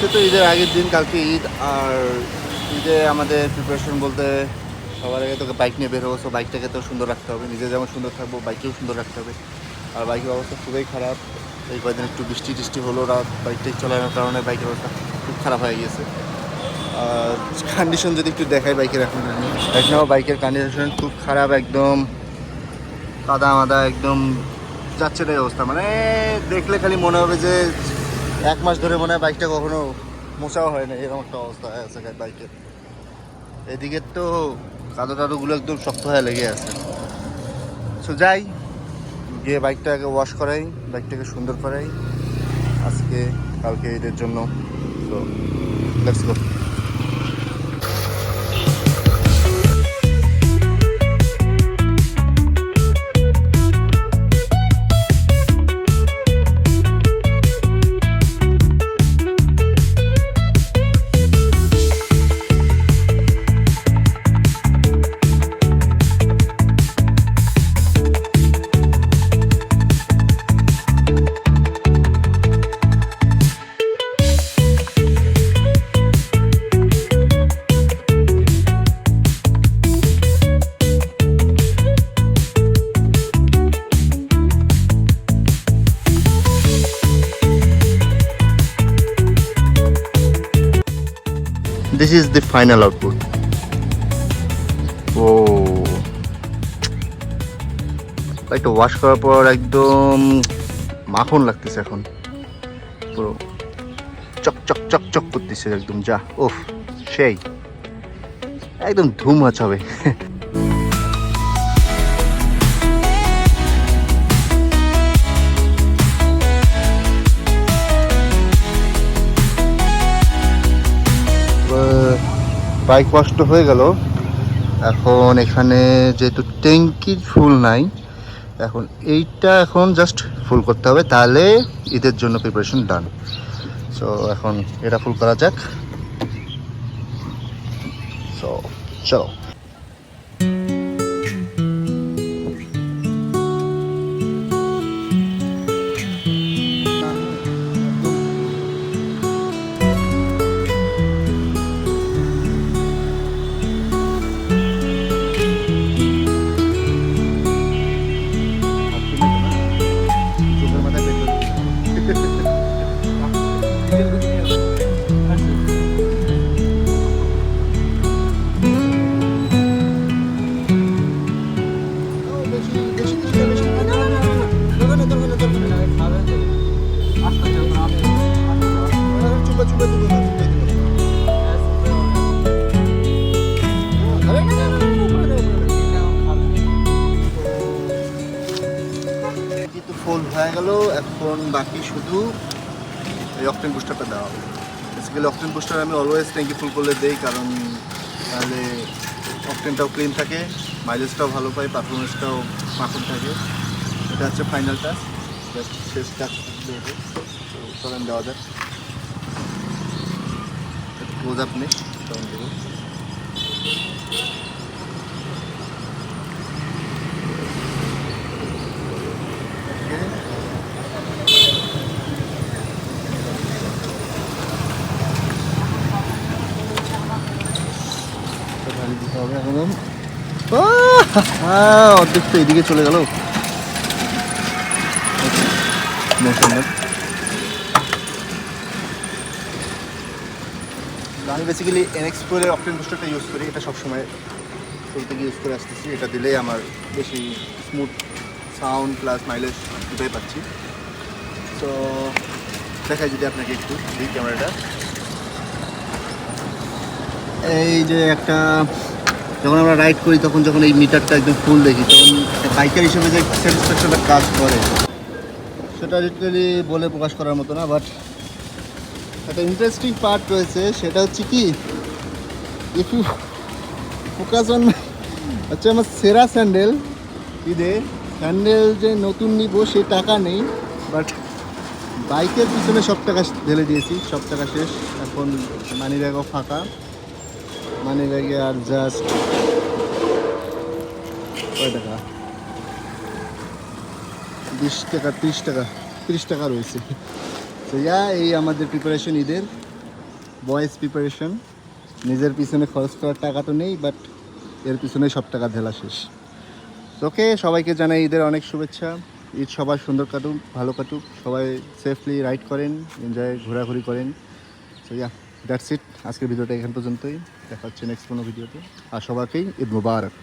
আজকে তো ঈদের আগের দিন, কালকে ঈদ, আর ঈদে আমাদের প্রিপারেশন বলতে সবার আগে তোকে বাইক নিয়ে বের হব। সো বাইকটাকে তো সুন্দর রাখতে হবে। নিজে যেমন সুন্দর থাকব বাইকেও সুন্দর রাখতে হবে। আর বাইকের অবস্থা খুবই খারাপ। এই কয়েকদিন একটু বৃষ্টি টিষ্টি হলো, রাত বাইকটাই চালানোর কারণে বাইকের অবস্থা খুব খারাপ হয়ে গিয়েছে। আর কন্ডিশন যদি একটু দেখাই বাইকের এখন। এখনও বাইকের কন্ডিশন খুব খারাপ একদম। কাদা মাদা একদম যাচ্ছে তাই অবস্থা। মানে দেখলে খালি মনে হবে যে এক মাস ধরে মনে হয় বাইকটা কখনো মোছাও হয় না এরকম একটা অবস্থা হয়ে আছে বাইকের এদিকে তো কাদো টাদোগুলো একদম শক্ত হয়ে লেগে আছে। সো যাই, গিয়ে বাইকটাকে ওয়াশ করাই বাইকটাকে সুন্দর করাই। আজকে, কালকে এদের জন্য। তো let's go this is the final output. ও একটু ওয়াশ করার পর একদম মাখন লাগতেছে এখন। পুরো চক চক চক চক করতেছে একদম যা ওফ সেই। একদম ধুম হবে। বাইক কষ্ট হয়ে গেল। এখন এখানে যেহেতু ট্যাঙ্কির ফুল নাই, এখন এইটা এখন জাস্ট ফুল করতে হবে, তাহলে ঈদের জন্য প্রিপারেশন ডান সো এখন এটা ফুল করা যাক। সো চলো। হয়ে গেল, এখন বাকি শুধু এই অক্টেন বুস্টারটা দেওয়া হবে। বেসিক্যালি অক্টেন বুস্টার আমি অলওয়েজ ট্যাঙ্কি ফুল করলে দেই, কারণ তাহলে অক্টেনটাও ক্লিন থাকে মাইলেজটাও ভালো পাই পারফরমেন্সটাও মাখন থাকে। এটা হচ্ছে ফাইনাল জাস্ট শেষ টাচ চলেন, দেওয়া যাক। ক্লোজ আপ নেই দেবো ঢালি দিতে হবে আহ, অর্ধেক তো এদিকে চলে গেল। আমি বেসিক্যালি এনএক্স প্রোয়ের অপটেন বুস্টারটা ইউজ করি এটা সবসময় শুরু থেকে ইউজ করে আসতেছি। এটা দিলেই আমার বেশি স্মুথ সাউন্ড প্লাস মাইলেজ দুটোই পাচ্ছি। তো দেখাই যদি আপনাকে একটু দিই ক্যামেরাটা এই যে একটা যখন আমরা রাইড করি, তখন যখন এই মিটারটা একদম ফুল দেখি, তখন বাইকার হিসেবে যে স্যাটিসফ্যাকশনটা কাজ করে। সেটা লিটারালি বলে প্রকাশ করার মতো না বাট একটা ইন্টারেস্টিং পার্ট রয়েছে, সেটা হচ্ছে কি ইউ ফোকাস অন হচ্ছে আমার সেরা স্যান্ডেল ঈদে স্যান্ডেল যে নতুন নিব, সে টাকা নেই বাট বাইকের পিছনে সব টাকা ঢেলে দিয়েছি, সব টাকা শেষ, এখন মানি ব্যাগও ফাঁকা। মানি ব্যাগে আর জাস্ট কয় টাকা? বিশ টাকা, ত্রিশ টাকা, তিরিশ টাকা রয়েছে। তো ইয়া এই আমাদের প্রিপারেশন ঈদের। বয়েজ প্রিপারেশন নিজের পিছনে খরচ করার টাকা তো নেই বাট এর পিছনে সব টাকা ঢেলা শেষ। ওকে সবাইকে জানাই ঈদের অনেক শুভেচ্ছা। ঈদ সবার সুন্দর কাটুক, ভালো কাটুক। সবাই সেফলি রাইড করেন এনজয় ঘোরাঘুরি করেন। তো ইয়া দ্যাটস ইট আজকের ভিডিওটা এখান পর্যন্তই। দেখা হচ্ছে নেক্সট কোনো ভিডিওতে। আর সবাইকেই ঈদ মুবারক।